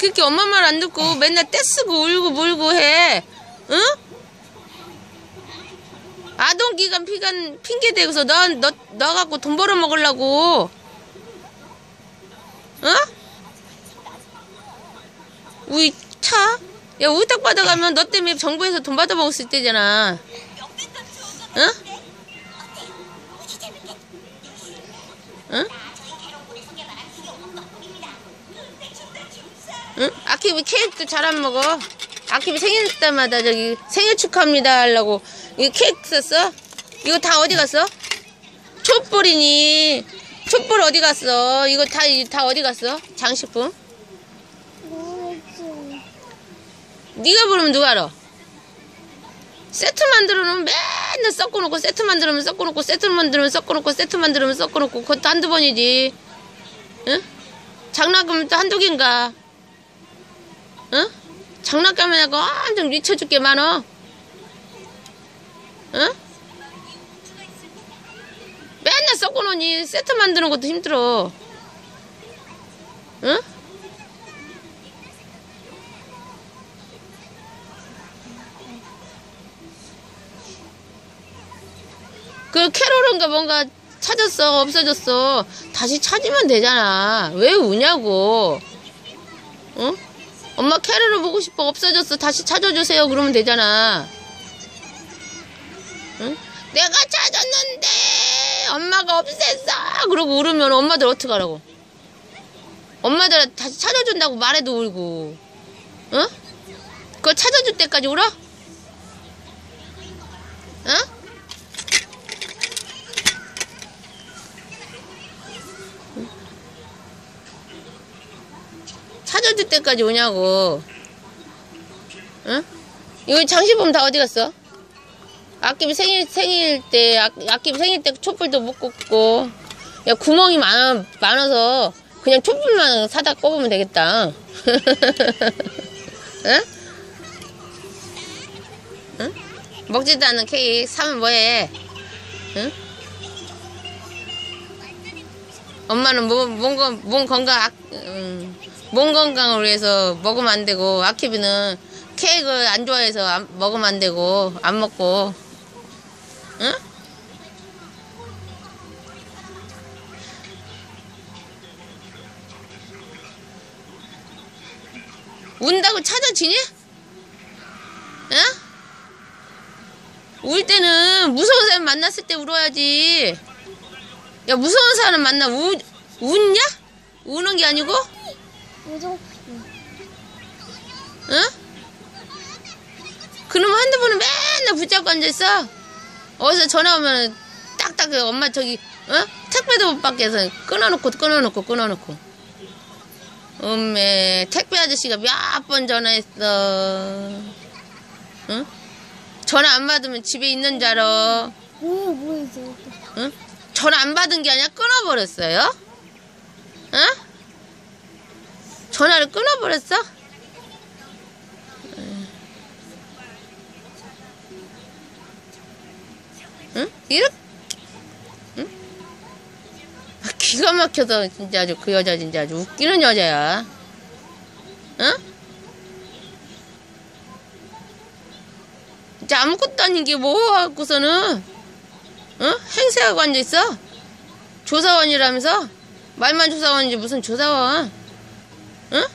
그렇게 엄마 말 안 듣고 맨날 떼쓰고 울고 물고 해. 응? 아동기간 피간 핑계 대고서 너, 너, 너 갖고 돈 벌어 먹으려고. 어? 우리 차? 야, 우탁 받아가면 너 때문에 정부에서 돈 받아 먹을 수 있대잖아. 응? 아키비 케이크도 잘 안 먹어. 아키비 생일 때마다 저기 생일 축하합니다 하려고 이거 케이크 썼어? 이거 다 어디 갔어? 촛불이니 촛불 어디 갔어? 이거 다 다 어디 갔어? 장식품? 네가 부르면 누가 알아? 세트 만들어 놓으면 맨날 섞어 놓고 세트 만들면 섞어 놓고 세트 만들면 섞어 놓고 세트 만들면 섞어 놓고 그것도 한두 번이지 응? 장난감은 또 한두 개인가 응? 장난감에 가 엄청 미쳐줄 게 많어 응? 맨날 섞어놓으니 세트 만드는 것도 힘들어 응? 그 캐롤인가 뭔가 찾았어 없어졌어 다시 찾으면 되잖아 왜 우냐고 응? 엄마 캐롤을 보고 싶어 없어졌어 다시 찾아주세요 그러면 되잖아 응? 내가 찾았는데 엄마가 없앴어 그러고 울으면 엄마들 어떡하라고 엄마들 다시 찾아준다고 말해도 울고 응? 그거 찾아줄 때까지 울어? 응? 찾아줄 때까지 오냐고. 응? 이거 장식품 다 어디 갔어? 아끼비 생일, 생일 때, 아, 아끼비 생일 때 촛불도 못 꽂고. 야, 구멍이 많아, 많아서 그냥 촛불만 사다 꼽으면 되겠다. 응? 응? 먹지도 않는 케이크 사면 뭐해? 응? 엄마는 몸, 몸, 건- 몸 건강, 악, 음, 몸 건강을 위해서 먹으면 안 되고, 아키비는 케이크 안 좋아해서 안- 먹으면 안 되고, 안 먹고, 응? 운다고 찾아지니? 응? 울 때는 무서운 사람 만났을 때 울어야지. 야, 무서운 사람 만나 우, 웃냐? 우는 게 아니고? 응? 그놈 핸드폰을 맨날 붙잡고 앉아있어. 어디서 전화 오면 딱딱 그 엄마 저기, 어? 택배도 못 받게 해서 끊어놓고, 끊어놓고, 끊어놓고. 음메, 택배 아저씨가 몇 번 전화했어. 응? 전화 안 받으면 집에 있는 줄 알아. 응? 전화 안 받은 게 아니라 끊어버렸어요? 응? 전화를 끊어버렸어? 응? 이렇게? 응? 아, 기가 막혀서 진짜 아주 그 여자 진짜 아주 웃기는 여자야. 응? 진짜 아무것도 아닌 게 뭐 하고서는 응? 행세하고 앉아있어? 조사원이라면서? 말만 조사원이지 무슨 조사원?